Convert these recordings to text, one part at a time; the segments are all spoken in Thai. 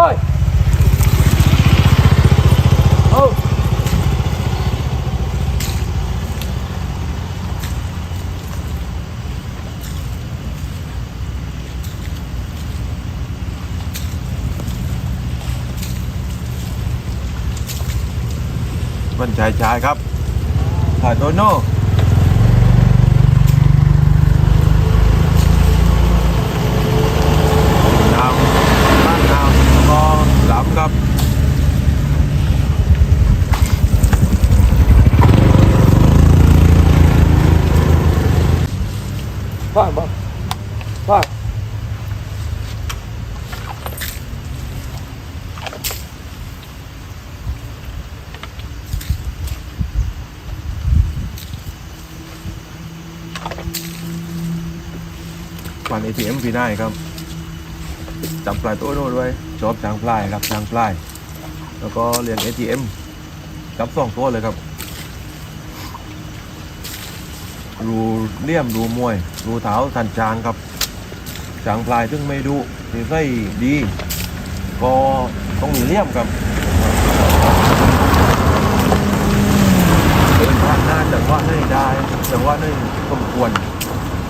ฮ้ยโอ้มันชายชายครับถ่ายโตโน่น้ำบ้านน้ำก็หลับครับ ฟังบ้างฟังผ่นเอทีเอ็มพี่ได้ครับ จับปลายโตโน่ด้วยชอบจางปลายครับจางปลาย แล้วก็เรียน ATM จับสองตัวเลยครับ รูเลี่ยมรูมวย รูเท้าทันจางครับจางปลายซึ่งไม่ดูนี่ไส้ดี ก็ต้องมีเลี่ยมครับเดินผ่านหน้าจังหวะให้ได้จังหวะให้สมควร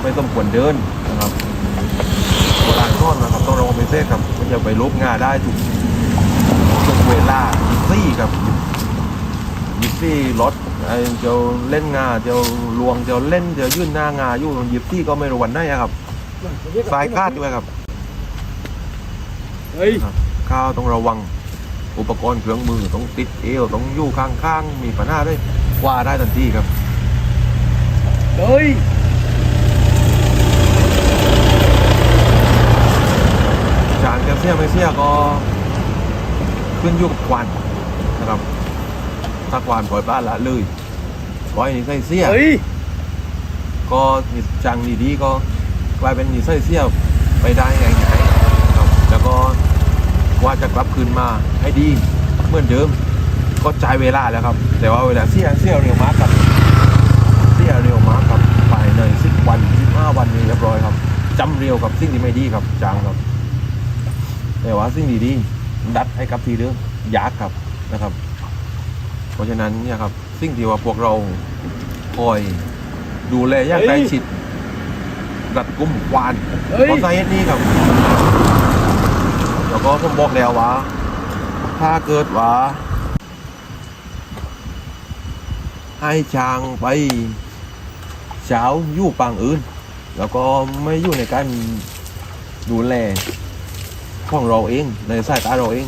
ไม่สมควรเดินนะครับโบราณโทษนะครับต้องระวังเป็นเส้นครับมันจะไปลบงาได้ถูกทุกเวลาซี่ครับยิบซี่รถ ไอ้เจ้าเล่นงาเจ้าลวงเจ้าเล่นเจ้ายื่นหน้างาอยู่ยิบซี่ก็ไม่รู้วันได้อะครับสายคาดด้วยครับเฮ้ยข้าวต้องระวัง อุปกรณ์เครื่องมือต้องติดเอวต้องอยู่ข้างๆมีปัญหาด้วยคว้าได้ทันทีครับเฮ้ยจานจะเสียไม่เสียก็ขึ้นอยู่กับควันนะครับถ้าควันปล่อยบ้านละเลย ปล่อยนี่ใส่เสีย เฮ้ย ก็นิจังดีๆก็กลายเป็นนิสัยเสียไปได้ไงไงครับ แล้วก็ว่าจะกลับคืนมาให้ดีเหมือนเดิมก็จ่ายเวลาแล้วครับ แต่ว่าเวลาเสียเสียเร็วมากครับเสียเร็วมากครับภายในสิบวันสิบห้าวันนี้เรียบร้อยครับจำเร็วกับสิ่งที่ไม่ดีครับจางครับ แต่ว่าสิ่งดีๆดัดให้กับทีเดิมยากครับนะครับ เพราะฉะนั้นเนี่ยครับ สิ่งที่ว่าพวกเราคอยดูแลอย่างใกล้ชิดรัดกุมควานเฮ้ยเพราะสาเหตุนี้ครับ แล้วก็ผมบอกแล้วว่า ถ้าเกิดว่า ให้ช้างไปเช้าอยู่ปางอื่น แล้วก็ไม่อยู่ในการดูแลของเราเอง ในสายตาเราเอง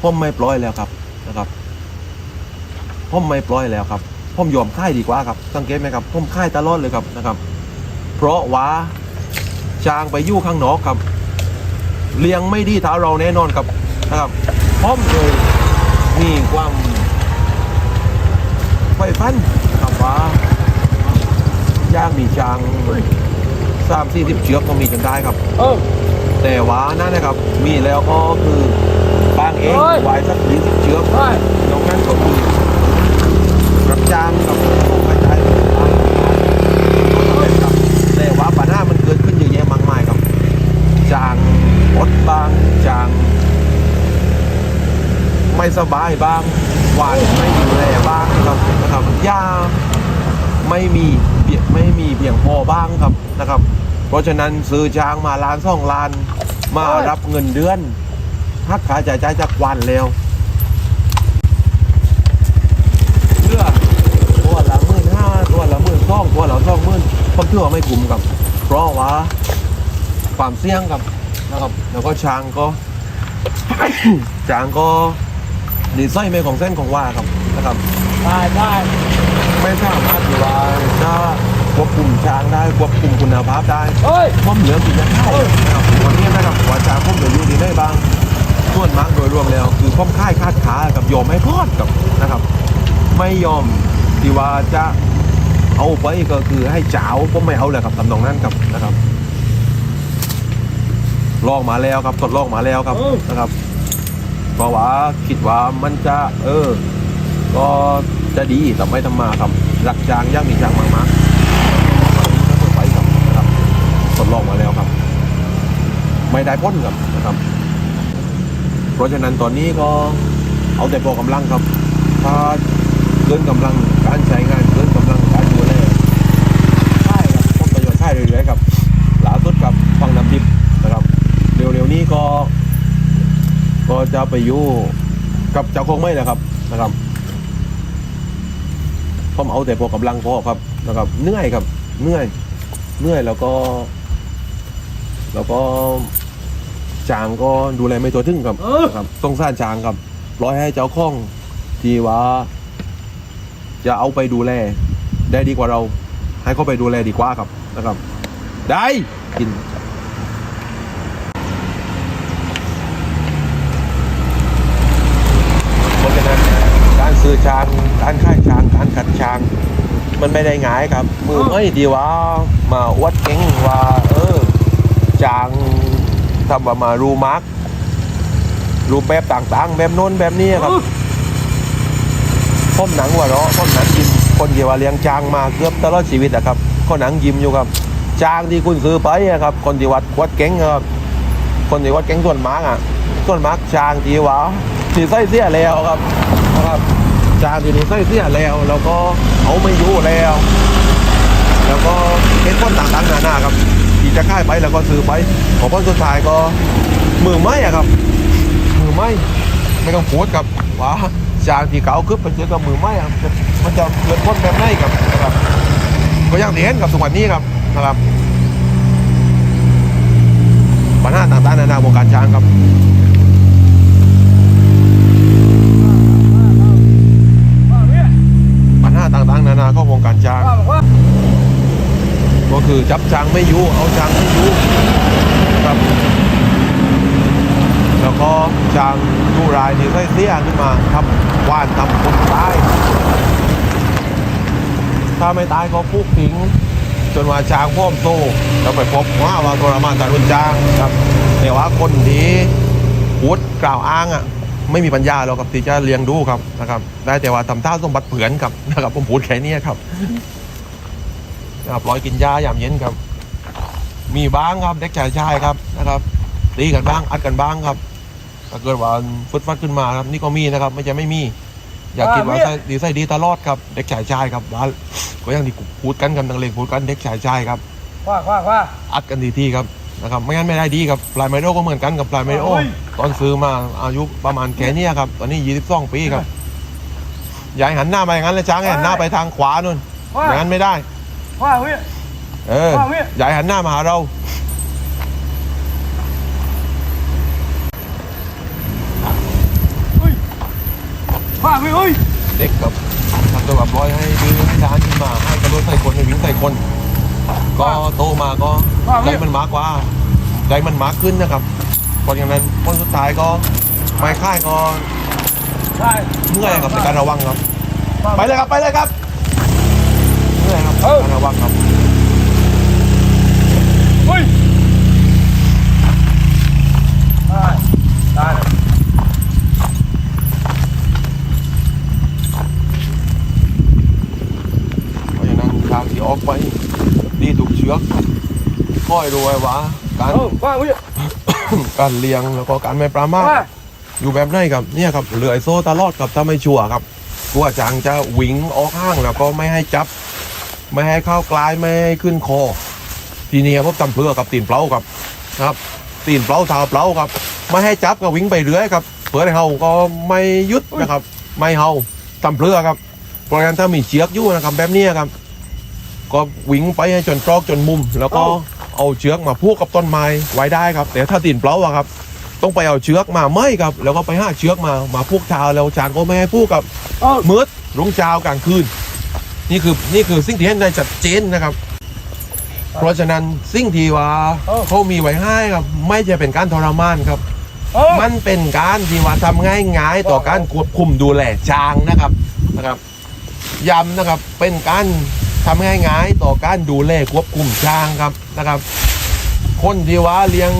ผมไม่ปล่อยแล้วครับนะครับ ผมไม่ปล่อยแล้วครับผมยอมค่ายดีกว่าครับสังเกตไหมครับผมค่ายตลอดเลยครับนะครับ เพราะว่าช้างไปอยู่ข้างนอกครับ เลี้ยงไม่ดีเท่าเราแน่นอนครับนะครับพร้อมเลยมีความไฟฟันนะครับว่าย่างมีช้างสามสี่สิบเชือกก็มีจนได้ครับเออแต่ว่านั่นนะครับ มีแล้วก็คือบางเองเฮ้ยไว้สักยี่สิบเชือกเฮ้ยนอกนั้นก็คือรับ จ้างกับผู้กระจายครับแต่ว่าปัญหามันเกิดขึ้นเยอะแยะมากมายครับ จางอดบาง จาง ไม่สบายบ้างหวานไม่ดูแลบ้างครับนะครับยาไม่มีเพียไม่มีเพียงพอบ้างครับนะครับ เพราะฉะนั้นซื้อช้างมาล้านสองล้านมารับเงินเดือนหักค่าใช้จ่ายจากวันแล้วเพื่อตัวละหมื่นห้าตัวละหมื่นสองตัวละสองหมื่นผม ถือว่าไม่คุ้มครับเพราะว่าความเสี่ยงครับนะครับแล้วก็ช้างก็ ช้างก็ดีไซน์ไม่ของเส้นของว่าครับนะครับได้ได้ไม่สามารถที่ว่าจะควบคุมช้างได้ควบคุมคุณภาพได้เฮ้ยผมเหลือกินยาข้าวนะครับวันนี้นะครับว่าช้างผมเหลืออยู่ดีได้บ้างส่วนมากโดยรวมแล้ว คือผมค่ายคาดขากับยอมให้พอดกับนะครับ ไม่ยอมที่ว่าจะ เอาไปก็คือให้เจ้าผมไม่เอาเลยครับทำนองนั้นครับนะครับ ลองมาแล้วครับทดลองมาแล้วครับนะครับเพราะว่าคิดว่ามันจะ เออ ก็จะดีแต่ไม่ทำมาครับหลักจางย่างมีจางมากๆไปครับนะครับทดลองมาแล้วครับ ไม่ได้พ้นครับนะครับราะฉะนั้นตอนนี้ก็เอาแต่พอกำลังครับ ถ้าเกินกำลังการใช้งานเกินกำลังการดูแลใช่ครับผลประโยชน์ใช่ เรื่อยๆครับล่าสุดกับฟังน้ำดิบนะครับ เร็วๆนี้ก็ ก็จะไปอยู่กับเจ้าคงไม่นะครับนะครับผมเอาแต่พอกำลังพอครับนะครับเหนื่อยครับเหนื่อยเหนื่อยแล้วก็ แล้วก็จางก็ดูแลไม่ตัวถึงครับเออครับต้องสร้างจางครับร้อยให้เจ้าข้องที่ว่า จะเอาไปดูแล ได้ดีกว่าเรา ให้เขาไปดูแลดีกว่าครับ นะครับ ได้กินเพราะฉะนั้นการซื้อช้างการค่ายช้างการขัดช้างมันไม่ได้ง่ายครับ มือไม่ดีว่ามาอวดเก่งว่า เออจางทำว่ามารูมาร์กรูปแบบต่างๆ แบบโน้นแบบนี้ครับพ่มหนังหัว่าเราะพ่มหนังยิ้มคนที่ว่าเลี้ยงจางมาเกือบตลอดชีวิตอะครับ คนหนังยิ้มอยู่ครับจางที่คุณซื้อไปอะครับ คนที่วัดวัดเก่งครับคนที่วัดเก่งส่วนมากอะ ส่วนมากจางที่ว่าที่ใส่เสียแล้วครับนะครับจางที่นี่ใส่เสียแล้วแล้วก็เอาไม่อยู่แล้ว แล้วก็เป็นคนต่างๆนานาครับที่จะค่ายไปแล้วก็ซื้อไปของคนสุดท้ายก็มือไม้อะครับ มือไม้ไม่ต้องพูดครับว่าจางที่เก่าคือเป็นเจอกับมือไม้อะมันจะเกิดพ้นแบบไหนครับ ก็อยังที่เห็นกับทุกวันนี้ครับนะครับปัญหาต่างๆนานาวงการช้างครับ ว่าเว้ย ปัญหาต่างๆนานาของวงการช้าง ว่าบอกว่า ก็คือจับช้างไม่อยู่เอาช้างไม่อยู่ครับ แล้วก็ช้างดูรายนี่ค่อยเสียขึ้นมาครับว่านทำคนตาย ถ้า ไม่ตายก็พุกทิ้งจนว่าช้างพ่อมโตแล้วไปพบว่าว่าทรมานตารุนช้างครับแต่ว่าคนที่พูดกล่าวอ้างอะไม่มีปัญญาหรอกครับที่จะเลี้ยงดูครับนะครับ ได้แต่ว่าทำท่าสมบัติเผือนครับนะครับผมพูดแค่นี้ครับนะครับร้อยกินยาอย่างเย็นครับ มีบ้างครับเด็กชายชายครับนะครับตีกันบ้างอัดกันบ้างครับถ้าเกิดว่าฟึดฟัดขึ้นมาครับ นี่ก็มีนะครับ ไม่ใช่ไม่มี อยากคิดว่าใส่ดีใส่ดีตลอดครับเด็กชายชายครับว่าก็ยังที่พูดกันกันตังเลงพูดกันเด็กชายชายครับว่าว่าว่าอัดกันทีๆครับนะครับไม่งั้นไม่ได้ดีครับปลายไมโดก็เหมือนกันกับปลายไมโดโอ้ย ตอนซื้อมาอายุประมาณแค่เนี้ยครับตอนนี้22ปีครับอย่าให้หันหน้ามาอย่างนั้นเลยช้างให้หันหน้าไปทางขวานู่นว่าอย่างนั้นไม่ได้ว่าเว้ยเออว่าเว้ยอย่าให้หันหน้ามาหาเรา เว้ยเฮ้ยเด็กกับทำตัวแบบร้อยให้ดื้อให้ทานขึ้นมาให้กระโดดใส่คนให้วิ่งใส่คน ก็โตมาก็ว่าใจเว้ยมันมากกว่าใจมันมากขึ้นนะครับเพราะอย่างนั้นคนสุดท้ายก็ไม่ค่ายก็ใช่เมื่อยครับในการระวังครับว่าไปเลยครับไปเลยครับเมื่อยครับเออการระวังครับ เฮ้ยได้ได้เลย เพราะฉะนั้นทางที่ออกไปดีถูกเชือก ค่อยรู้ไว้ว่าการเออว่าเว้ยการเลี้ยงแล้วก็การไม่ประมาทว่าอยู่แบบไหนครับเนี่ยครับเหลือไอโซ่ตลอดครับถ้าไม่ชัวร์ครับกลัวจางจะหวิงออกห้างแล้วก็ไม่ให้จับ ไม่ให้เข้ากลายไม่ให้ขึ้นคอ ทีนี้พวกตำเพื่อกับตีนเปล่าครับครับ ตีนเปล่าเท้าเปล่าครับ ไม่ให้จับก็วิ่งไปเรื่อยครับเพื่อให้เฮาก็ไม่หยุดนะครับ ไม่เฮาตำเพื่อครับเพราะฉะนั้นถ้ามีเชือกอยู่นะครับแบบนี้ครับ ก็วิ่งไปให้จนตรอกจนมุมแล้วก็ เอาเชือกมาพูกกับต้นไม้ไว้ได้ครับ แต่ถ้าตีนเปล่าอะครับ ต้องไปเอาเชือกมาไม่ครับ แล้วก็ไปหาเชือกมามาพูกเท้าแล้วจางก็ไม่ให้พูกกับเออมืดรุ่งเช้ากลางคืน นี่คือนี่คือสิ่งที่เห็นได้ชัดเจนนะครับ เพราะฉะนั้นสิ่งที่ว่าเขามีไว้ให้ครับ ไม่จะเป็นการทรมานครับเออมันเป็นการที่ว่าทำง่ายง่ายๆต่อการควบคุมดูแลช้างนะครับนะครับย้ำนะครับเป็นการ ทำง่ายง่ายๆ ต่อการดูแลควบคุมช้างครับนะครับ คนที่ว่าเลี้ยง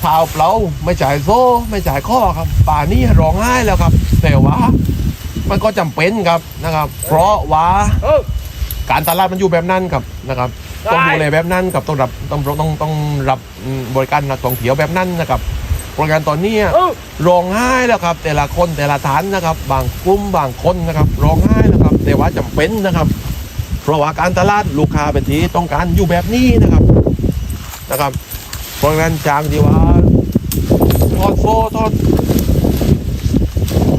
เท้าเปล่าไม่จ่ายโซ่ ไม่จ่ายข้อครับ ป่านี้ร้องไห้แล้วครับ แต่ว่ามันก็จำเป็นครับนะครับ เพราะว่าการตลาดมันอยู่แบบนั้นครับนะครับต้องดูแลแบบนั้นกับต้องรับต้องต้องต้องรับบริการนักท่องเที่ยวแบบนั้นนะครับเพราะงั้นตอนนี้ร้องไห้แล้วครับ แต่ละคนแต่ละฐานนะครับ บางกลุ่มบางคนนะครับร้องไห้นะครับ แต่ว่าจำเป็นนะครับ เพราะว่าการตลาดลูกค้าเป็นที่ต้องการอยู่แบบนี้นะครับนะครับ เพราะงั้นจางที่ว่าทอดโซ่ทอด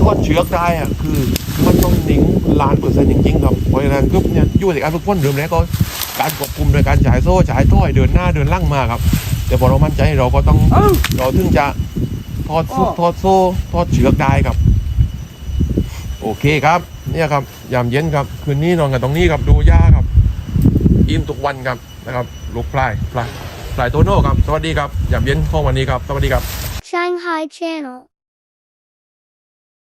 ทอดเชือกได้อะคือมันต้องนิ่งล้านเปอร์เซ็นต์จริงๆครับเพราะฉะนั้นก็เนี่ยยู่ในการฝึกฝนเดิมแล้วก็การควบคุมโดยการฉายโซ่ฉายถ้อยเดินหน้าเดินล่างมาครับแต่พอเรามั่นใจเราก็ต้องเราถึงจะทอดซุปอ้อทอดโซ่ทอดเชือกได้ครับ โอเคครับ เนี่ยครับยามเย็นครับคืนนี้นอนกันตรงนี้ครับดูย่าครับอิ่มทุกวันครับนะครับลูกปลายปลายปลายโตโน่ครับสวัสดีครับยามเย็นของวันนี้ครับสวัสดีครับ Shanghai Channel